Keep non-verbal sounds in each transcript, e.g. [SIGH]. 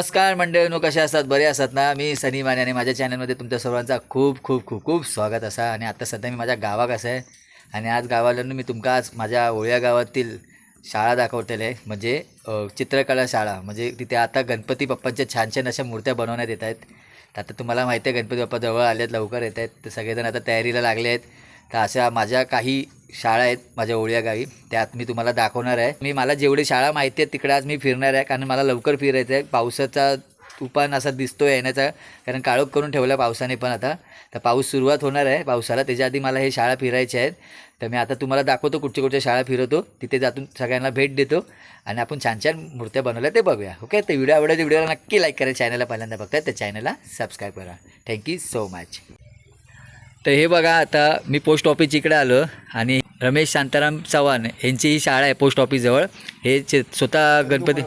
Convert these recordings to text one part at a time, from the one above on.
नमस्कार मंडळीनो कसे असतात? बरे असतात ना? मी सनी माने आणि माझ्या चॅनलमध्ये तुमच्या सर्वांचा खूप खूप खूप खूप स्वागत असा. आणि आता सध्या मी माझ्या गावात असं आहे. आणि आज गावाला मी तुमका आज माझ्या ओळ्या गावातील शाळा दाखवतेले. आहे म्हणजे चित्रकला शाळा. म्हणजे तिथे आता गणपती बाप्पांच्या छान छान अशा मूर्त्या बनवण्यात येत आहेत. आता तुम्हाला माहिती आहे गणपती बाप्पा जवळ आले आहेत लवकर येत आहेत. तर सगळेजण आता तयारीला लागले आहेत. तर अशा माझ्या काही शाळा आहेत माझ्या ओळ्या गावी. त्यात मी तुम्हाला दाखवणार आहे. मी मला जेवढी शाळा माहिती आहेत तिकडे आज मी फिरणार आहे कारण मला लवकर फिरायचं आहे. पावसाचा तुफान असा दिसतो येण्याचा कारण काळोख करून ठेवला पावसाने पण आता. तर पाऊस सुरुवात होणार आहे पावसाला. त्याच्या आधी मला हे शाळा फिरायच्या आहेत. तर मी आता तुम्हाला दाखवतो कुठच्या कुठच्या शाळा फिरवतो. तिथे जातून सगळ्यांना भेट देतो. आणि आपण छान छान मूर्त्या बनवल्या ते बघूया. ओके? तर व्हिडिओ आवडल्या व्हिडिओला नक्की लाईक करा. चॅनलला पहिल्यांदा बघताय तर चॅनलला सबस्क्राईब करा. थँक्यू सो मच तर हे बघा आता मी पोस्ट ऑफिस इकडे आलो आणि रमेश शांताराम चव्हाण यांची ही शाळा आहे पोस्ट ऑफिसजवळ हे चे स्वतः गणपती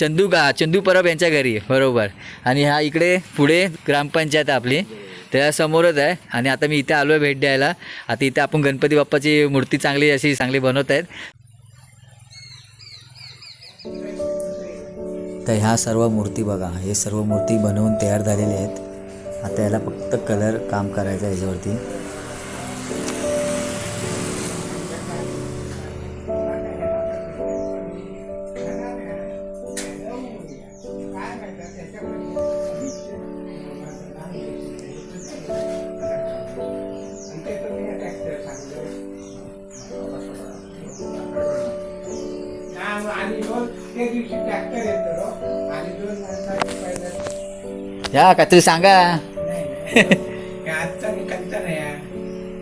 चंदू गा चंदू परब यांच्या घरी बरोबर. आणि हा इकडे पुढे ग्रामपंचायत आपली. त्यासमोरच आहे. आणि आता मी इथे आलो आहे भेट द्यायला. आता इथे आपण गणपती बाप्पाची मूर्ती चांगली अशी चांगली बनवत आहेत. तर ह्या सर्व मूर्ती बघा हे सर्व मूर्ती बनवून तयार झालेल्या आहेत. आता याला फक्त कलर काम करायचं आहे याच्यावरती. या काहीतरी सांगा. नाही नाही आजचा निकालचा नाही हा.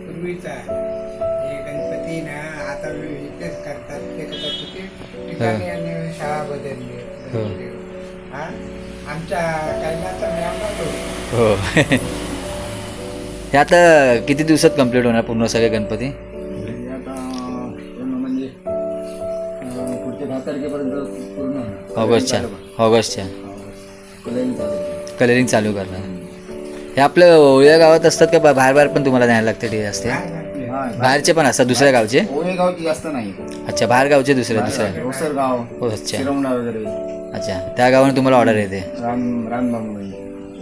पूर्वीचा हे गणपती ना आता इथेच करतात ते ठिकाणी आणि शाळा बदलली बदलली. हा आमच्या कैलाचा हो हे आता किती दिवसात कंप्लीट होणार पूर्ण सगळे गणपती म्हणजे अं, पुढच्या दहा तारखेपर्यंत पूर्ण होणार. ऑगस्टच्या ऑगस्टच्या कलरिंग चालू आहे. कलरिंग चालू करणार हे आपल्या ओळ्या गावात असतात का? बाहेर बाहेर पण तुम्हाला न्यायला लागते ते असते. बाहेरचे पण असतात दुसऱ्या गावचे? ओळे गावची जास्त नाही. अच्छा बाहेर गावचे दुसरे दुसऱ्या? गाव हो अच्छा. शिरवणा वगैरे. अच्छा त्या गावाने तुम्हाला ऑर्डर येते. राम रामबांबई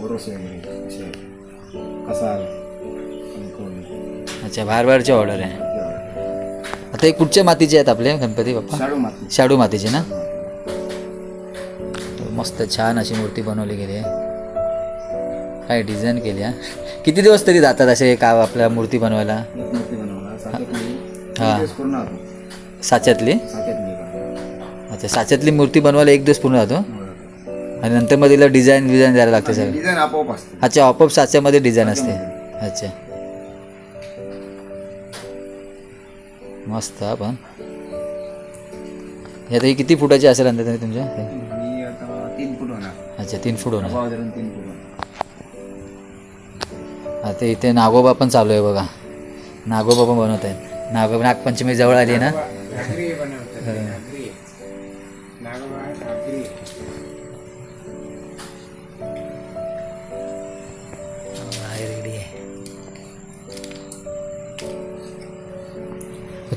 ओरोस वगैरे असे. कसाल कणकवली. अच्छा बाहेर बाहेरचे ऑर्डर आहे. आता हे कुठच्या मातीचे आहेत आपले गणपती बाप्पा? शाडू माती. शाडू मातीचे ना? मस्त छान अशी मूर्ती बनवली गेली आहे. काय डिझाईन केली हा. किती दिवस तरी जातात असे का आपल्या मूर्ती बनवायला? हा. साच्यातली. अच्छा साच्यातली मूर्ती बनवायला एक दिवस पूर्ण जातो आणि नंतर मग तिला डिझाईन डिझाईन द्यायला लागते सगळं? अच्छा ऑपअप साच्यामध्ये डिझाईन असते. अच्छा. मस्त पण. हे आता ही किती फुटाची असेल अंदाजे तुमच्या? अच्छा तीन फूट होणार. आता इथे नागोबा पण चालू आहे बघा. नागोबा पण बनवत आहेत. नागोबा नागपंचमी जवळ आली ना?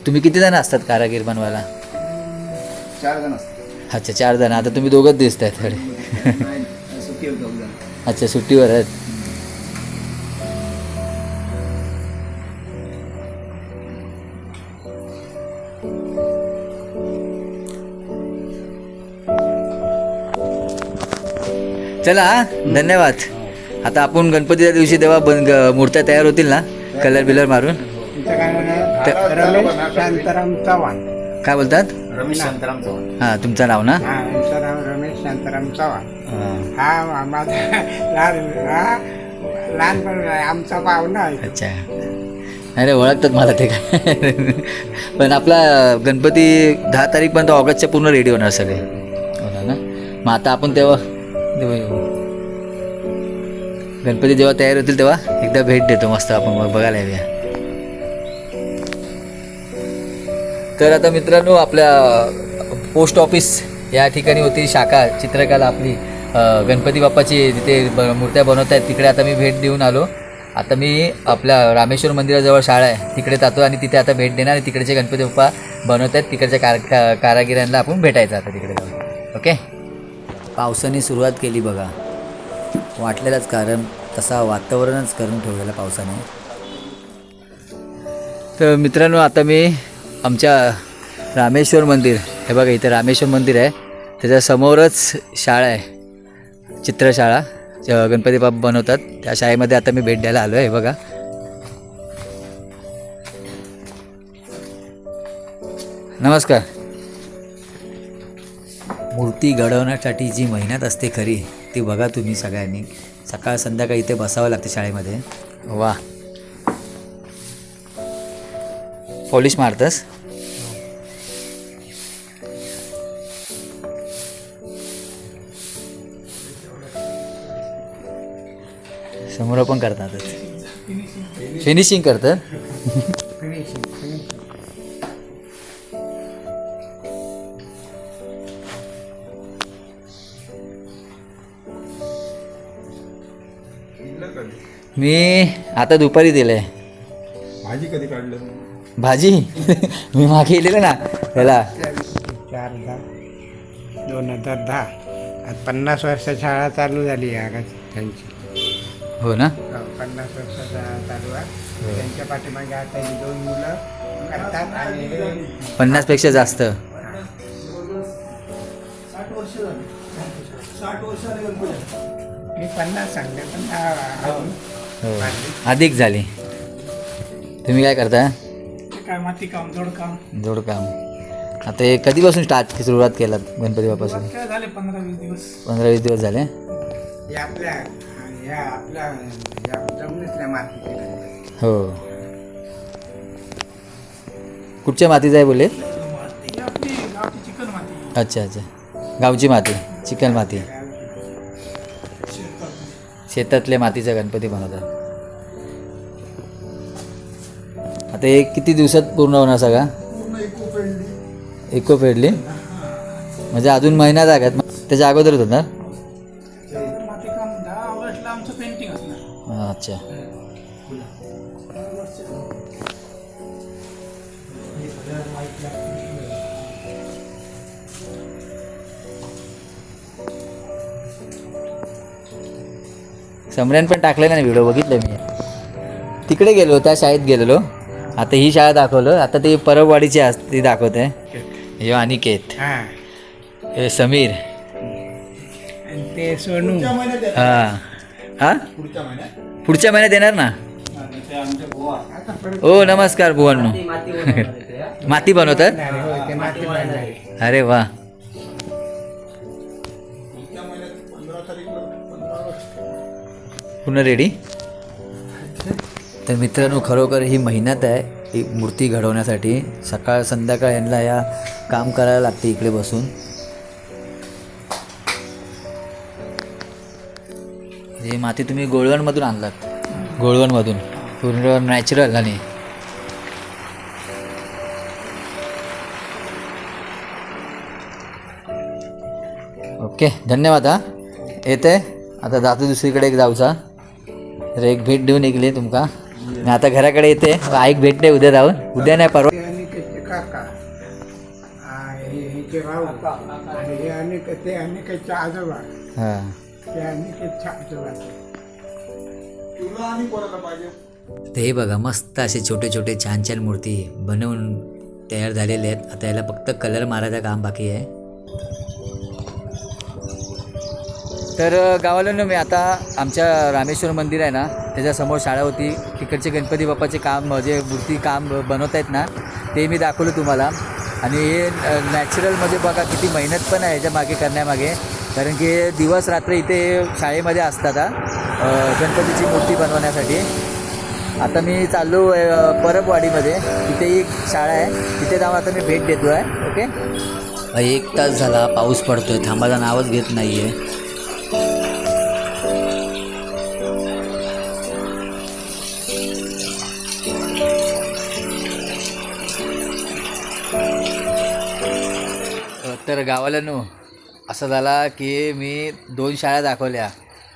तुम्ही किती जण असतात कारागीर बनवायला? चार जण असतात अच्छा चार जण. आता तुम्ही दोघंच दिसत आहेत उद्या. अच्छा सुट्टीवर आहेत. चला धन्यवाद. आता आपण गणपतीच्या दिवशी तेव्हा बन मूर्त्या तयार होतील ना कलर बिलर मारून. काय म्हणा रमेश शांताराम चव्हाण. काय बोलतात? रमेश शांताराम चव्हाण. हां तुमचं नाव ना? हा आमचं नाव रमेश शांताराम चव्हाण. हां. हा माझा लहान हा लहानपण आमचा पाहुणा आहे अच्छा. अरे ओळखतात मला ते काय. पण आपला गणपती दहा तारीखपर्यंत ऑगस्टच्या पूर्ण रेडी होणार सगळे. होणार ना? मग आता आपण तेव्हा तेव्हा येऊ. गणपती जेव्हा तयार होतील तेव्हा एकदा भेट देतो मस्त आपण मग बघायला येऊया. तर आता मित्रांनो आपल्या पोस्ट ऑफिस या ठिकाणी होती शाखा चित्रकला आपली. गणपती बाप्पाची तिथे ब मूर्त्या बनवत आहेत तिकडे आता मी भेट देऊन आलो. आता मी आपल्या रामेश्वर मंदिराजवळ शाळा आहे. तिकडे जातो आणि तिथे आता भेट देणार आणि तिकडचे गणपती बाप्पा बनवत आहेत तिकडच्या कार कारागिरांना आपण भेटायचं आता तिकडे जाऊन. ओके पावसाने सुरुवात केली बघा. वाटलेलंच कारण तसा वातावरणच करून ठेवलेलं पावसाने. तर मित्रांनो आता मी आमच्या रामेश्वर मंदिर हे बघा इथे रामेश्वर मंदिर आहे. त्याच्यासमोरच शाळा आहे. चित्रशाळा जेव्हा गणपती बाप्पा बनवतात. त्या शाळेमध्ये आता मी भेट द्यायला आलो आहे बघा. नमस्कार. मूर्ती घडवण्यासाठी जी मेहनत असते खरी ती बघा तुम्ही सगळ्यांनी. सकाळ संध्याकाळी इथे बसावं लागतं शाळेमध्ये. वा. पॉलिश मारतस? समोर पण करतातच. फिनिशिंग करतात मी आता दुपारी दिलंय. भाजी कधी काढलं? भाजी? [LAUGHS] मी मागे गेलेलं ना त्याला चार दहा. दोन हजार दहा. आज पन्नास वर्ष शाळा चालू झाली आहे आता त्यांची. हो ना? हो, पन्नास वर्ष शाळा चालू आहे. त्यांच्या पाठीमागे आता ही दोन मुलं करतात आणि हे पन्नासपेक्षा जास्त. मी पन्नास सांगते पण हा- हो. अधिक झाली. तुम्ही काय करता? काय माती काम जोड काम. जोडकाम आता हे कधीपासून स्टार्ट सुरुवात केलात गणपती बाप्पासून काय झाले पंधरा वीस दिवस. पंधरा वीस दिवस झाले. हे आपल्या या आपल्या या जमिनीतल्या मातीचे गणपती. हो. कुठच्या मातीचं आहे आपली चिकन माती. अच्छा अच्छा. गावची माती चिकन माती. शेतातल्या मातीचा गणपती बनवतात. आता हे किती दिवसात पूर्ण होणार सगळा? इको फेडली म्हणजे अजून महिना जागात. त्याच्या अगोदरच होणार? अच्छा. सम्रान पण टाकलेला ना व्हिडिओ बघितलं मी. तिकडे गेलो त्या शाळेत गेलेलो. आता ही शाळा दाखवलं. आता ती परबवाडीची अस ती दाखवते. हे अनिकेत हा. हे समीर. ते सोनू. हा. हा? पुढच्या महिन्यात. येणार ना? ओ नमस्कार भुवननो माती बनवतात. हो. अरे वा. पूर्ण रेडी तर मित्रांनो खरोखर ही मेहनत आहे ही मूर्ती घडवण्यासाठी. सकाळ संध्याकाळ यांना या काम करायला लागते इकडे बसून. ही माती तुम्ही गोळवणमधून आणलात. गोळवणमधून पूर्ण नॅचरल आणि. ओके धन्यवाद हा. येते. आता जातो दुसरीकडे एक जाऊचा. तर एक भेट देऊन निघली तुमका. आता घराकडे येते. आईक भेटते उद्या जाऊन उद्या नाही परवा. ते बघा मस्त असे छोटे छोटे छान छान मूर्ती बनवून तयार झालेले आहेत. आता याला फक्त कलर मारायचं काम बाकी आहे. तर गावाला मी आता आमच्या रामेश्वर मंदिर आहे ना त्याच्यासमोर शाळा होती. तिकडचे गणपती बाप्पाचे काम जे मूर्ती काम बनवत आहेत ना ते मी दाखवलं तुम्हाला. आणि हे नॅचरल म्हणजे बघा किती मेहनत पण आहे याच्यामागे करण्यामागे. कारण की दिवस रात्र इथे शाळेमध्ये असतात गणपतीची मूर्ती बनवण्यासाठी. आता मी चाललो परबवाडीमध्ये. तिथे एक शाळा आहे. तिथे जाऊन आता मी भेट देतो आहे ओके? एक तास झाला पाऊस पडतो आहे थांबाचा नावच घेत नाही आहे तर गावाला नो असं झाला की मी दोन शाळा दाखवल्या.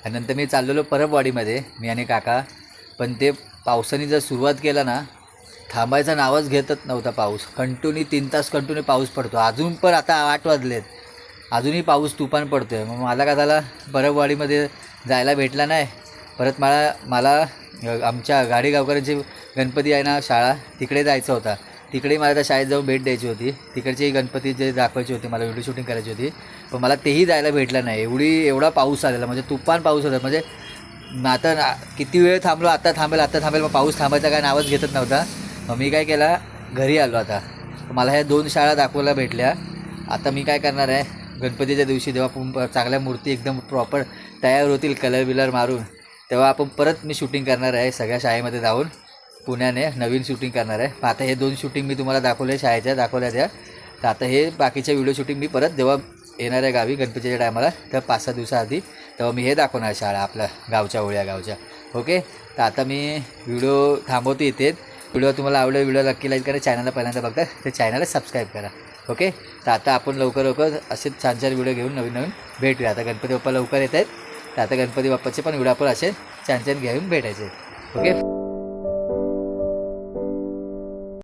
आणि नंतर मी चाललेलो परबवाडीमध्ये मी आणि काका. पण ते पावसाने जर सुरुवात केला ना थांबायचं नावच घेतच नव्हता पाऊस. कंटिन्यू तीन तास कंटिन्यू पाऊस पडतो. अजून पण आता आठ वाजलेत. अजूनही पाऊस तुफान पडतो आहे मग मला का झाला परबवाडीमध्ये जायला भेटला नाही. परत मला मला आमच्या गाडी गावकऱ्यांची गणपती आहे ना शाळा तिकडे जायचा होता. तिकडे मला त्या शाळेत जाऊन भेट द्यायची होती. तिकडची गणपती जे दाखवायची होती मला व्हिडिओ शूटिंग करायची होती. पण मला तेही जायला भेटलं नाही. एवढी एवढा पाऊस आलेला म्हणजे तुफान पाऊस होता. म्हणजे मग आता किती वेळ थांबलो आता थांबेल आता थांबेल मग पाऊस थांबायचा काय नावच घेतच नव्हता. मग मी काय केला घरी आलो आता. मला ह्या दोन शाळा दाखवायला भेटल्या. आता मी काय करणार आहे गणपतीच्या दिवशी जेव्हा आपण चांगल्या मूर्ती एकदम प्रॉपर तयार होतील कलर बिलर मारून तेव्हा आपण परत मी शूटिंग करणार आहे सगळ्या शाळेमध्ये जाऊन. पुण्याने नवीन शूटिंग करणार आहे. मग आता हे दोन शूटिंग मी तुम्हाला दाखवले शाळेच्या दाखवल्या त्या. तर आता हे बाकीच्या व्हिडिओ शूटिंग मी परत जेव्हा येणार आहे गावी गणपतीच्या टायमाला तर पाच सहा दिवसाआधी तेव्हा मी हे दाखवणार शाळा आपल्या गावच्या ओळ्या गावच्या. ओके तर आता मी व्हिडिओ थांबवतो इथे. व्हिडिओ तुम्हाला आवडला व्हिडिओ नक्की लाईक करा. चॅनलला पहिल्यांदा बघता तर चॅनलला सबस्क्राईब करा. ओके तर आता आपण लवकर लवकर असेच छान छान व्हिडिओ घेऊन नवीन नवीन भेटूया. आता गणपती बाप्पा लवकर येत आहेत. तर आता गणपती बाप्पाचे पण व्हिडिओ आपण असे छान छान घेऊन भेटायचे. ओके